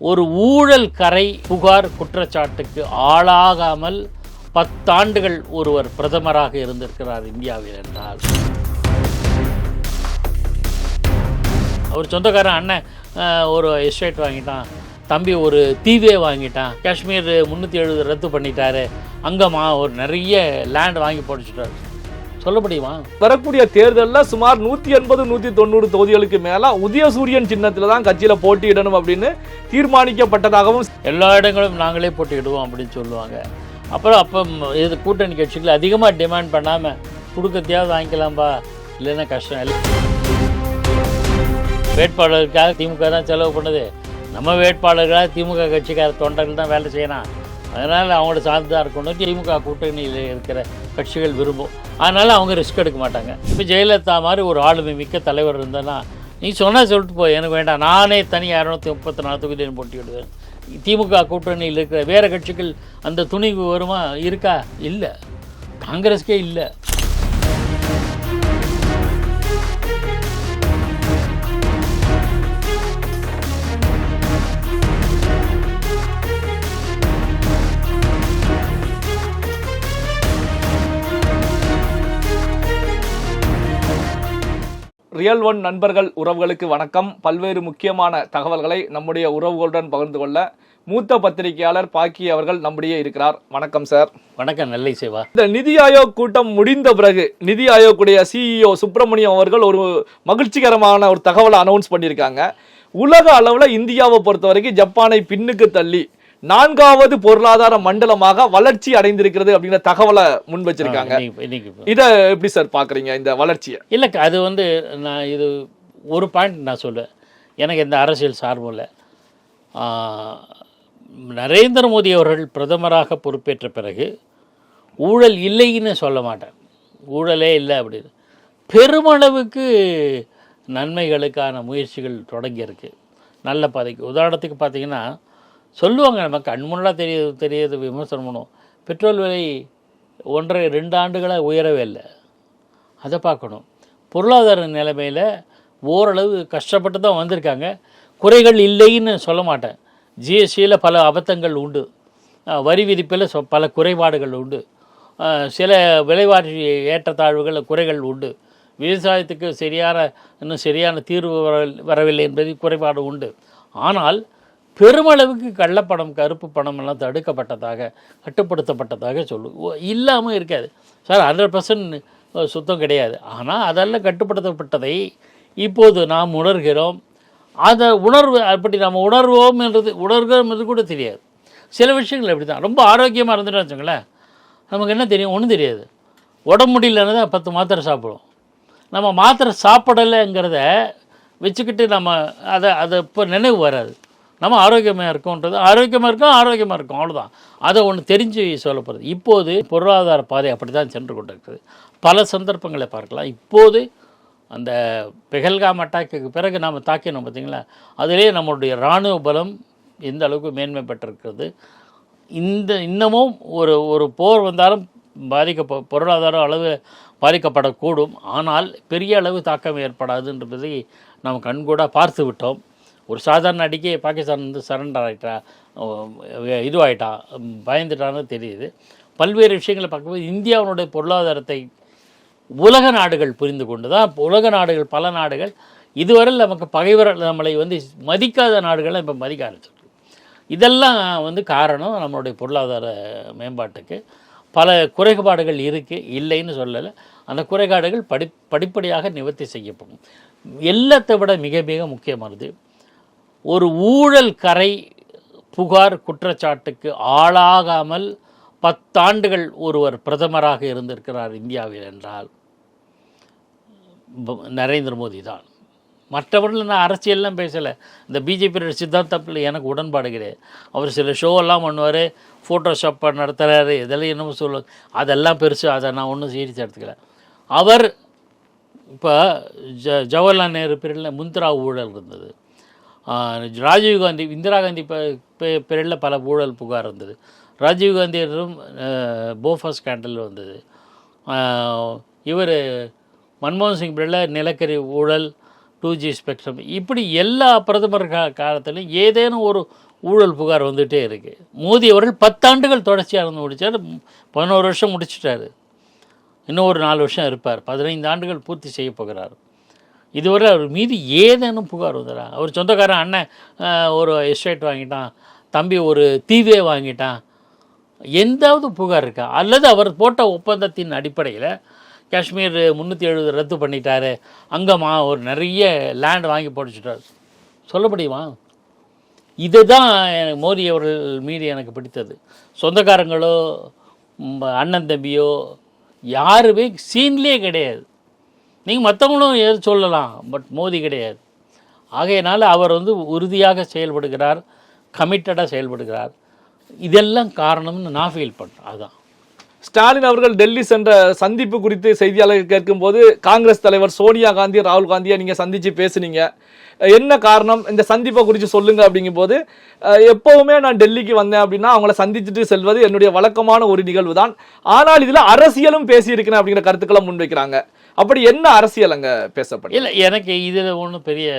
ஒரு ஊழல் கரை புகார் குற்றச்சாட்டுக்கு ஆளாகாமல் பத்தாண்டுகள் ஒருவர் பிரதமராக இருந்திருக்கிறார் இந்தியாவில் என்றால். அவர் சொந்தக்காரன் அண்ணன் ஒரு எஸ்டேட் வாங்கிட்டான். தம்பி ஒரு தீவே வாங்கிட்டான். காஷ்மீர் முந்நூற்றி எழுபது ரத்து பண்ணிட்டாரு. அங்கே மா ஒரு நிறைய லேண்ட் வாங்கி போட்டுச்சுட்டாரு. சொல்ல முடியுமா? வரக்கூடிய தேர்தலில் சுமார் நூற்றி எண்பது நூற்றி தொண்ணூறு தொகுதிகளுக்கு மேலே உதயசூரியன் சின்னத்தில் தான் கட்சியில் போட்டியிடணும் அப்படின்னு தீர்மானிக்கப்பட்டதாகவும் எல்லா இடங்களும் நாங்களே போட்டிக்கிடுவோம் அப்படின்னு சொல்லுவாங்க. அப்புறம் அப்போ இது கூட்டணி கட்சிகள் அதிகமாக டிமாண்ட் பண்ணாமல் கொடுக்கத்தையாவது வாங்கிக்கலாம்பா இல்லைன்னா கஷ்டம். இல்லை வேட்பாளருக்காக திமுக தான் செலவு பண்ணுது. நம்ம வேட்பாளர்களாக திமுக கட்சிக்கார தொண்டர்கள் தான் வேலை செய்யணும் அதனால் அவங்கள சார்ந்து தான் இருக்கணும். திமுக கூட்டணியில் இருக்கிற கட்சிகள் விரும்பும். அதனால் அவங்க ரிஸ்க் எடுக்க மாட்டாங்க. இப்போ ஜெயலலிதா மாதிரி ஒரு ஆளுமை மிக்க தலைவர் இருந்தேன்னா நீ சொன்னால் சொல்லிட்டு போய் எனக்கு வேண்டாம். நானே தனி இரநூத்தி முப்பத்தி நாலு தொகுதியில் போட்டியிடுவேன். திமுக கூட்டணியில் இருக்கிற வேறு கட்சிகள் அந்த துணிவு வருமா? இருக்கா? இல்லை. காங்கிரஸ்க்கே இல்லை. ரியல் ஒன் நண்பர்கள் உறவுகளுக்கு வணக்கம். பல்வேறு முக்கியமான தகவல்களை நம்முடைய உறவுகளுடன் பகிர்ந்து கொள்ள மூத்த பத்திரிகையாளர் பாக்கி அவர்கள் நம்முடைய இருக்கிறார். வணக்கம் சார் வணக்கம் நெல்லை சேவா. இந்த நிதி ஆயோக் கூட்டம் முடிந்த பிறகு நிதி ஆயோக்குடைய சிஇஓ சுப்பிரமணியம் அவர்கள் ஒரு மகிழ்ச்சிகரமான ஒரு தகவலை அனௌன்ஸ் பண்ணியிருக்காங்க. உலக அளவில் இந்தியாவை பொறுத்த வரைக்கும் ஜப்பானை பின்னுக்கு தள்ளி நான்காவது பொருளாதார மண்டலமாக வளர்ச்சி அடைந்திருக்கிறது அப்படிங்கிற தகவலை முன் வச்சிருக்காங்க. இதை எப்படி சார் பாக்குறீங்க இந்த வளர்ச்சியை? இல்லை அது வந்து நான் இது ஒரு பாயிண்ட் நான் சொல்லுவேன் எனக்கு இந்த அரசியல் சார்பும் இல்லை. நரேந்திர மோடி அவர்கள் பிரதமராக பொறுப்பேற்ற பிறகு ஊழல் இல்லைன்னு சொல்ல மாட்டேன். ஊழலே இல்லை அப்படின்னு. பெருமளவுக்கு நன்மைகளுக்கான முயற்சிகள் தொடங்கியிருக்கு. நல்ல பாதைக்கு. உதாரணத்துக்கு பார்த்தீங்கன்னா சொல்லுவாங்க நமக்கு கண் தெரியுது தெரியுது விமர்சனம் பண்ணுவோம். பெட்ரோல் விலை ஒன்றரை ரெண்டு ஆண்டுகளாக உயரவே இல்லை. அதை பார்க்கணும். பொருளாதார நிலைமையில் ஓரளவு கஷ்டப்பட்டு தான் வந்திருக்காங்க. குறைகள் இல்லைன்னு சொல்ல மாட்டேன். ஜிஎஸ்டியில் பல அபத்தங்கள் உண்டு. வரி விதிப்பில் பல குறைபாடுகள் உண்டு. சில விலைவாசி ஏற்றத்தாழ்வுகள் குறைகள் உண்டு. விவசாயத்துக்கு சரியான இன்னும் சரியான தீர்வு வர வரவில்லை என்பது குறைபாடு உண்டு. ஆனால் பெருமளவுக்கு கள்ளப்பணம் கருப்பு பணம் எல்லாம் தடுக்கப்பட்டதாக கட்டுப்படுத்தப்பட்டதாக சொல்லு. இல்லாமல் இருக்காது. சார் ஹண்ட்ரட் பர்சன்ட் சுத்தம் கிடையாது. ஆனால் அதெல்லாம் கட்டுப்படுத்தப்பட்டதை இப்போது நாம் உணர்கிறோம். அதை உணர்வு அப்படி நம்ம உணர்வோம் என்றது உணர்கிறோம் என்று கூட தெரியாது. சில விஷயங்கள் அப்படி தான் ரொம்ப ஆரோக்கியமாக இருந்துட்டு வச்சுங்களேன் நமக்கு என்ன தெரியும்? ஒன்றும் தெரியாது. உடம்பு முடியலன்னு தான் பத்து மாத்திரை சாப்பிடுவோம். நம்ம மாத்திரை சாப்பிடலைங்கிறத வச்சுக்கிட்டு நம்ம அதை அதை இப்போ நினைவு வராது. நம்ம ஆரோக்கியமாக இருக்கோன்றது ஆரோக்கியமாக இருக்கோம் ஆரோக்கியமாக இருக்கும். அவ்வளோதான் அதை ஒன்று தெரிஞ்சு சொல்லப்படுது. இப்போது பொருளாதார பாதை அப்படி தான் சென்று கொண்டிருக்குது. பல சந்தர்ப்பங்களை பார்க்கலாம். இப்போது அந்த பெஹல்காம் அட்டாக்குக்கு பிறகு நாம் தாக்கினோம் பார்த்திங்களா அதிலே நம்மளுடைய இராணுவ பலம் எந்த அளவுக்கு மேன்மை பெற்றிருக்கிறது? இந்த இன்னமும் ஒரு ஒரு போர் வந்தாலும் பாதிக்க பொருளாதார அளவு பாதிக்கப்படக்கூடும். ஆனால் பெரிய அளவு தாக்கம் ஏற்படாதுன்றதை நாம் கண்கூட பார்த்து விட்டோம் ஒரு சாதாரண அடிக்கே பாகிஸ்தான் வந்து சரண்டர் ஆகிட்டா இதுவாகிட்டான் பயந்துட்டான்னு தெரியுது. பல்வேறு விஷயங்களை பார்க்கும்போது இந்தியாவினுடைய பொருளாதாரத்தை உலக நாடுகள் புரிந்து கொண்டு தான் உலக நாடுகள் பல நாடுகள் இதுவரை நமக்கு பகைவர் நம்மளை வந்து மதிக்காத நாடுகளை இப்போ மதிக்க ஆரம்பிச்சிருக்கு. இதெல்லாம் வந்து காரணம் நம்மளுடைய பொருளாதார மேம்பாட்டுக்கு. பல குறைபாடுகள் இருக்குது இல்லைன்னு சொல்லலை. அந்த குறைபாடுகள் படி படிப்படியாக நிவர்த்தி செய்யப்படும். எல்லாத்தை விட மிக மிக முக்கியமானது ஒரு ஊழல் கரை புகார் குற்றச்சாட்டுக்கு ஆளாகாமல் பத்தாண்டுகள் ஒருவர் பிரதமராக இருந்திருக்கிறார் இந்தியாவில் என்றால் நரேந்திர மோடி தான். மற்றவர்கள் நான் அரசியல்லாம் பேசலை. இந்த பிஜேபியோட சித்தாந்தப்பில் எனக்கு உடன்பாடு கிடையாது. அவர் சில ஷோவெல்லாம் பண்ணுவார் ஃபோட்டோஷாப் நடத்துகிறாரு இதெல்லாம் என்னமோ சொல்லுவாங்க அதெல்லாம் பெருசு அதை நான் ஒன்றும் சீரிச்சு எடுத்துக்கல. அவர் இப்போ ஜ ஜவஹர்லால் நேரு பீரியடில் முந்திரா ஊழல் இருந்தது. ராஜீவ்காந்தி ராஜீவ் காந்தி இந்திரா காந்தி பீரியடில் பல ஊழல் புகார் இருந்தது ராஜீவ் காந்தியிடம் போஃபா ஸ்கேண்டல் வந்தது. இவர் மன்மோகன் சிங் பீரியடில் நிலக்கரி ஊழல் டூ ஜி ஸ்பெக்ட்ரம் இப்படி எல்லா பிரதமர் கா காலத்திலும் ஏதேனும் ஒரு ஊழல் புகார் வந்துகிட்டே இருக்குது மோடி அவர்கள் பத்தாண்டுகள் தொடர்ச்சியாக இருந்து முடித்தார் பதினோரு வருஷம் முடிச்சிட்டாரு. இன்னும் ஒரு நாலு வருஷம் இருப்பார். பதினைந்து ஆண்டுகள் பூர்த்தி செய்ய போகிறார். இதுவரை அவர் மீது ஏதேனும் புகார் வந்துடா அவர் சொந்தக்காரன் அண்ணன் ஒரு எஸ்டேட் வாங்கிட்டான். தம்பி ஒரு தீவே வாங்கிட்டான். எந்தாவது புகார் இருக்கா? அல்லது அவர் போட்ட ஒப்பந்தத்தின் அடிப்படையில் காஷ்மீர் முந்நூற்றி எழுபது ரத்து பண்ணிட்டாரு. அங்கம்மா ஒரு நிறைய லேண்ட் வாங்கி போட்டுச்சுட்டார். சொல்ல முடியுமா? இதுதான் எனக்கு மோடி அவர்கள் மீது எனக்கு பிடித்தது. சொந்தக்காரங்களோ அண்ணன் தம்பியோ யாருமே சீன்லேயே கிடையாது. நீங்கள் மற்றவங்களும் எது சொல்லலாம் பட் மோதி கிடையாது. ஆகையினால் அவர் வந்து உறுதியாக செயல்படுகிறார் கமிட்டடாக செயல்படுகிறார். இதெல்லாம் காரணம்னு நான் ஃபீல் பண்ணுறேன் அதுதான் ஸ்டாலின் அவர்கள் டெல்லி சென்ற சந்திப்பு குறித்து செய்தியாளர்கள் கேட்கும்போது காங்கிரஸ் தலைவர் சோனியா காந்தி ராகுல் காந்தியை நீங்கள் சந்தித்து பேசுனீங்க. என்ன காரணம்? இந்த சந்திப்பை குறித்து சொல்லுங்க அப்படிங்கும்போது போது எப்போவுமே நான் டெல்லிக்கு வந்தேன் அப்படின்னா அவங்கள சந்திச்சுட்டு செல்வது என்னுடைய வழக்கமான ஒரு நிகழ்வு தான் ஆனால் இதில் அரசியலும் பேசியிருக்கிறேன் அப்படிங்கிற கருத்துக்களை முன்வைக்கிறாங்க. அப்படி என்ன அரசியல் அங்கே பேசப்படும்? இல்லை எனக்கு இதில் ஒன்றும் பெரிய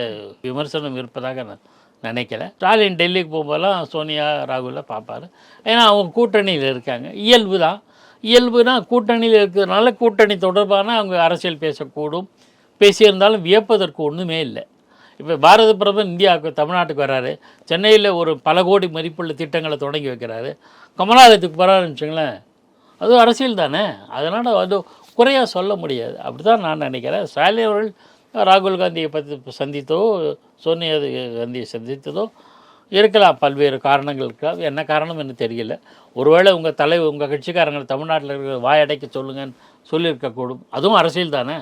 விமர்சனம் இருப்பதாக நான் நினைக்கல. ஸ்டாலின் டெல்லிக்கு போகும்போதெல்லாம் சோனியா ராகுலில் பார்ப்பாரு. ஏன்னா அவங்க கூட்டணியில் இருக்காங்க. இயல்பு தான் இயல்புனா கூட்டணியில் இருக்கிறதுனால கூட்டணி தொடர்பான அவங்க அரசியல் பேசக்கூடும். பேசியிருந்தாலும் வியப்பதற்கு ஒன்றுமே இல்லை. இப்போ பாரத பிரதமர் இந்தியாவுக்கு தமிழ்நாட்டுக்கு வராரு சென்னையில் ஒரு பல கோடி மதிப்புள்ள திட்டங்களை தொடங்கி வைக்கிறாரு. கமலாலயத்துக்கு போகிறாருன்னு வச்சுங்களேன் அதுவும் அரசியல் தானே. அதனால் அது குறையாக சொல்ல முடியாது. அப்படி தான் நான் நினைக்கிறேன். ஸ்டாலின் அவர்கள் ராகுல் காந்தியை பற்றி சந்தித்தோ சோனியா காந்தியை சந்தித்ததோ இருக்கலாம். பல்வேறு காரணங்கள் இருக்கலாம் என்ன காரணம் எனக்கு தெரியல. ஒருவேளை உங்கள் தலைவர் உங்கள் கட்சிக்காரங்களை தமிழ்நாட்டில் இருக்கிற வாயடைக்க சொல்லுங்கன்னு சொல்லியிருக்கக்கூடும். அதுவும் அரசியல் தானே.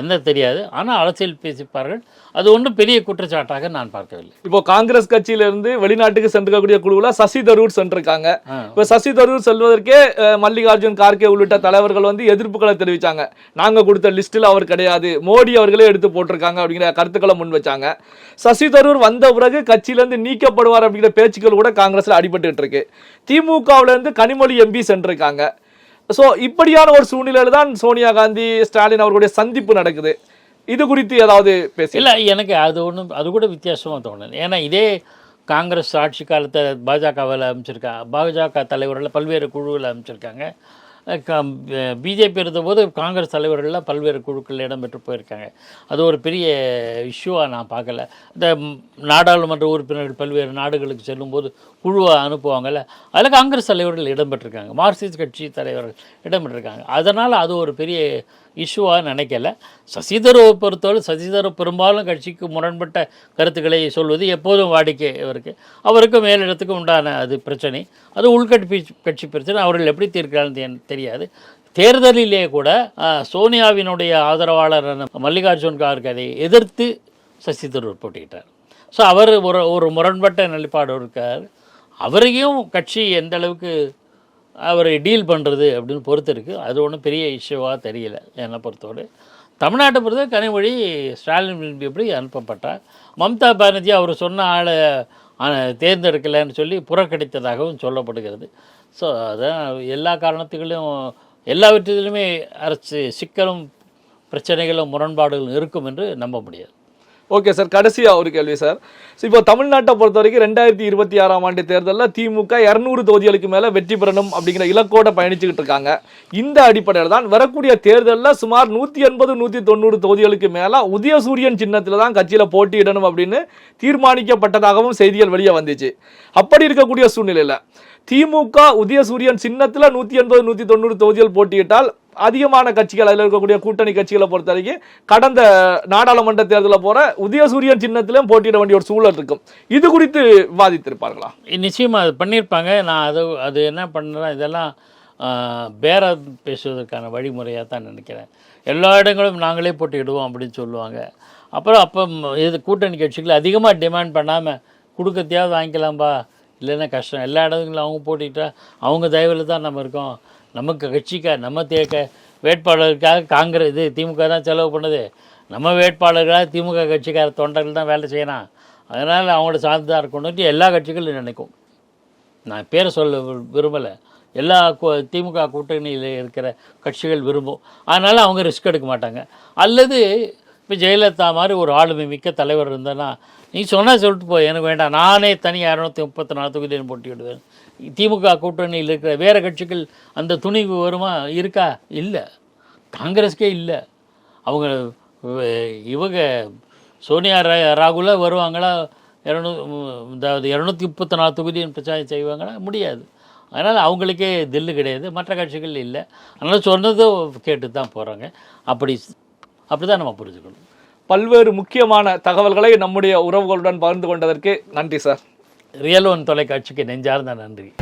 என்ன தெரியாது. ஆனால் அரசியல் பேசிப்பார்கள். அது ஒன்றும் பெரிய குற்றச்சாட்டாக நான் பார்க்கவில்லை. இப்போ காங்கிரஸ் கட்சியில இருந்து வெளிநாட்டுக்கு சென்றிருக்கக்கூடிய குழுவுல சசி தரூர் சென்றிருக்காங்க. இப்போ சசி தரூர் செல்வதற்கே மல்லிகார்ஜுன் கார்கே உள்ளிட்ட தலைவர்கள் வந்து எதிர்ப்புகளை தெரிவிச்சாங்க. நாங்க கொடுத்த லிஸ்ட்டில் அவர் கிடையாது. மோடி அவர்களே எடுத்து போட்டிருக்காங்க அப்படிங்கிற கருத்துக்களை முன் வச்சாங்க. சசி தரூர் வந்த பிறகு கட்சியில இருந்து நீக்கப்படுவார் அப்படிங்கிற பேச்சுக்கள் கூட காங்கிரஸ்ல அடிபட்டுட்டு இருக்கு. திமுகவுல இருந்து கனிமொழி எம்பி சென்றிருக்காங்க. ஸோ இப்படியான ஒரு சூழ்நிலையில தான் சோனியா காந்தி ஸ்டாலின் அவர்களுடைய சந்திப்பு நடக்குது. இது குறித்து ஏதாவது பேச இல்லை எனக்கு அது ஒன்றும் அது கூட வித்தியாசமாக தோணுது. ஏன்னா இதே காங்கிரஸ் ஆட்சி காலத்தை பாஜகவில் அமைச்சிருக்கா பாஜக தலைவர்கள் பல்வேறு குழுவில் அமைச்சிருக்காங்க பிஜேபி இருந்தபோது காங்கிரஸ் தலைவர்கள்லாம் பல்வேறு குழுக்களில் இடம்பெற்று போயிருக்காங்க. அது ஒரு பெரிய இஷ்யூவாக நான் பார்க்கல. இந்த நாடாளுமன்ற உறுப்பினர்கள் பல்வேறு நாடுகளுக்கு செல்லும்போது குழுவாக அனுப்புவாங்கல்ல அதில் காங்கிரஸ் தலைவர்கள் இடம்பெற்றிருக்காங்க. மார்க்சிஸ்ட் கட்சி தலைவர்கள் இடம்பெற்றிருக்காங்க. அதனால் அது ஒரு பெரிய இஷ்யூவாக நினைக்கல. சசிதரவை பொறுத்தவரை சசிதரவ் பெரும்பாலும் கட்சிக்கு முரண்பட்ட கருத்துக்களை சொல்வது எப்போதும் வாடிக்கை அவருக்கு அவருக்கு மேலிடத்துக்கு உண்டான அது பிரச்சனை. அது உள்கட்சி கட்சி பிரச்சனை. அவர்கள் எப்படி தீர்க்கிறான்னு தெரியாது. தேர்தலிலே கூட சோனியாவினுடைய ஆதரவாளரான மல்லிகார்ஜுன் கார்கரை எதிர்த்து சசி தரூர் போட்டிக்கிட்டார் ஸோ அவர் ஒரு ஒரு முரண்பட்ட நிலைப்பாடு இருக்கார். அவரையும் கட்சி எந்த அளவுக்கு அவரை டீல் பண்ணுறது அப்படின்னு பொறுத்து இருக்குது அது ஒன்றும் பெரிய இஷ்யூவாக தெரியல. என்னை பொறுத்தோடு தமிழ்நாட்டை பொறுத்த கனிமொழி ஸ்டாலின் எப்படி அனுப்பப்பட்டார். மம்தா பானர்ஜி அவர் சொன்ன ஆளை தேர்ந்தெடுக்கலைன்னு சொல்லி புறக்கணித்ததாகவும் சொல்லப்படுகிறது. ஸோ அதான் எல்லா காரணத்துகளையும் எல்லாவற்றிலுமே அரசு சிக்கலும் பிரச்சனைகளும் முரண்பாடுகளும் இருக்கும் என்று நம்ப முடியாது. ஓகே சார் கடைசியாக ஒரு கேள்வி சார். ஸோ இப்போ தமிழ்நாட்டை பொறுத்த வரைக்கும் ரெண்டாயிரத்தி இருபத்தி ஆறாம் ஆண்டு தேர்தலில் திமுக இரநூறு தொகுதிகளுக்கு மேலே வெற்றி பெறணும் அப்படிங்கிற இலக்கோட பயணிச்சுக்கிட்டு இருக்காங்க. இந்த அடிப்படையில் தான் வரக்கூடிய தேர்தலில் சுமார் நூற்றி எண்பது நூற்றி தொண்ணூறு தொகுதிகளுக்கு மேலே உதயசூரியன் சின்னத்தில் தான் கட்சியில் போட்டியிடணும் அப்படின்னு தீர்மானிக்கப்பட்டதாகவும் செய்திகள் வெளியே வந்துச்சு. அப்படி இருக்கக்கூடிய சூழ்நிலையில் திமுக உதயசூரியன் சின்னத்தில் நூற்றி எண்பது நூற்றி தொண்ணூறு தொகுதிகள் போட்டியிட்டால் அதிகமான கட்சிகள் அதில் இருக்கக்கூடிய கூட்டணி கட்சிகளை பொறுத்த வரைக்கும் கடந்த நாடாளுமன்ற தேர்தலில் போற உதயசூரியன் சின்னத்திலும் போட்டியிட வேண்டிய ஒரு சூழல் இருக்கும். இது குறித்து விவாதித்திருப்பார்களா நிச்சயமாக அது பண்ணியிருப்பாங்க. நான் அது அது என்ன பண்ணுறேன் இதெல்லாம் பேரம் பேசுவதற்கான வழிமுறையாக தான் நினைக்கிறேன். எல்லா இடங்களும் நாங்களே போட்டியிடுவோம் அப்படின்னு சொல்லுவாங்க. அப்புறம் அப்போ இது கூட்டணி கட்சிகள் அதிகமாக டிமாண்ட் பண்ணாமல் கொடுக்கத்தையாவது வாங்கிக்கலாம்பா இல்லைன்னா கஷ்டம். எல்லா இடங்களும் அவங்க போட்டிக்கிட்டால் அவங்க தயவில் தான் நம்ம இருக்கோம். நமக்கு கட்சிக்காக நம்ம தேக்க வேட்பாளருக்காக காங்கிரஸ் இது திமுக தான் செலவு பண்ணுது. நம்ம வேட்பாளர்களாக திமுக கட்சிக்கார தொண்டர்கள் தான் வேலை செய்யணும் அதனால் அவங்களோட சார்ந்து தான் இருக்கணும்னு எல்லா கட்சிகளும் நினைக்கும். நான் பேரை சொல்ல விரும்பலை. எல்லா திமுக கூட்டணியில் இருக்கிற கட்சிகள் விரும்பும். அதனால் அவங்க ரிஸ்க் எடுக்க மாட்டாங்க. அல்லது இப்போ ஜெயலலிதா மாதிரி ஒரு ஆளுமை மிக்க தலைவர் இருந்தேன்னா நீ சொன்னால் சொல்லிட்டு போய் எனக்கு வேண்டாம். நானே தனி இரநூத்தி முப்பத்தி நாலு தொகுதியில் போட்டியிடுவேன். திமுக கூட்டணியில் இருக்கிற வேறு கட்சிகள் அந்த துணிவு வருமா இருக்கா? இல்லை. காங்கிரஸ்க்கே இல்லை. அவங்க இவங்க சோனியா ரா- ராகுலா வருவாங்களா? இரநூ அதாவது இரநூத்தி முப்பத்தி நாலு தொகுதியின் பிரச்சாரம் செய்வாங்களா? முடியாது. அதனால் அவங்களுக்கே தில்லு கிடையாது. மற்ற கட்சிகள் இல்லை. அதனால் சொன்னதும் கேட்டு தான் போகிறாங்க அப்படி அப்படி தான் நம்ம புரிஞ்சுக்கணும். பல்வேறு முக்கியமான தகவல்களை நம்முடைய உறவுகளுடன் பகிர்ந்து கொண்டதற்கு நன்றி சார். ரியல் ஒன் தொலைக்காட்சிக்கு நெஞ்சார்ந்த நன்றி.